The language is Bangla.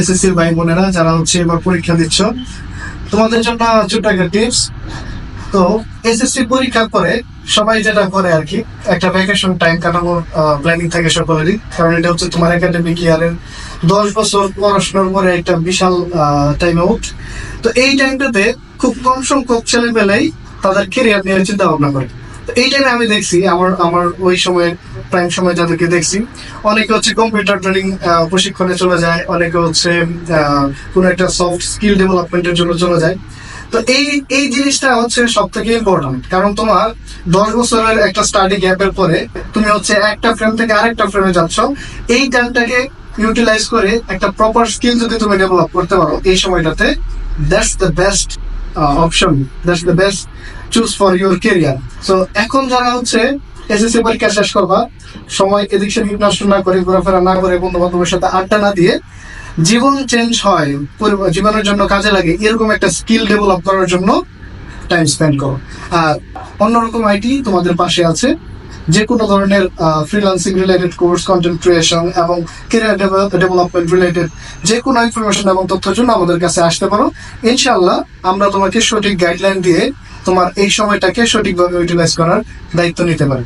এসএসসি ভাই বোনেরা যারা হচ্ছে এবার পরীক্ষা দিচ্ছ, তোমাদের জন্য ছোট একটা টিপস তো এসএসসি পরীক্ষার পরে সবাই যেটা করে আর কি, একটা ভ্যাকেশন টাইম কাটানোর প্ল্যানিং থাকে সকলেরই। কারণ এটা হচ্ছে তোমার একাডেমিক ইয়ারের দশ বছর পড়াশোনার পরে একটা বিশাল টাইম আউট তো এই টাইমটাতে খুব কম সংখ্যক ছেলে পেলেই তাদের কেরিয়ার নিয়ে চিন্তা ভাবনা করে। তো এই টাইমে আমি দেখছি, আমার আমার ওই সময় প্রাইম সময় যাদেরকে দেখছি, অনেকে হচ্ছে কম্পিউটার ট্রেনিং প্রশিক্ষণে চলে যায়, অনেকে হচ্ছে কোনো একটা সফট স্কিল ডেভেলপমেন্টের জন্য চলে যায়। তো এই এই জিনিসটা হচ্ছে সব থেকে ইম্পর্টেন্ট কারণ তোমার দশ বছরের একটা স্টাডি গ্যাপের পরে তুমি হচ্ছে একটা ফ্রেম থেকে আরেকটা ফ্রেমে যাচ্ছ, এই টাইমটাকে ইউটিলাইজ করে একটা প্রপার স্কিল যদি তুমি ডেভেলপ করতে পারো, এই সময়টাতে that's the best option that's the best choose for your career so এখন যারা হচ্ছে এসএসসি পরীক্ষা শেষ করবা, সময় এদিক সেদিক নষ্ট না করে ঘোরাফেরা না করে বন্ধু বান্ধবের সাথে আড্ডা না দিয়ে জীবন চেঞ্জ হয় জীবনের জন্য কাজে লাগে, এরকম একটা স্কিল ডেভেলপ করার জন্য টাইম স্পেন্ড করো। আর অন্যরকম আইটি তোমাদের পাশে আছে যে কোনো ধরনের freelancing related course content creation এবং কেরিয়ার ডেভেলপমেন্ট রিলেটেড যে কোনো ইনফরমেশন এবং তথ্যের জন্য আমাদের কাছে আসতে পারো। ইনশাআল্লাহ আমরা তোমাকে সঠিক গাইডলাইন দিয়ে তোমার এই সময়টাকে সঠিকভাবে ইউটিলাইজ করার দায়িত্ব নিতে পারি।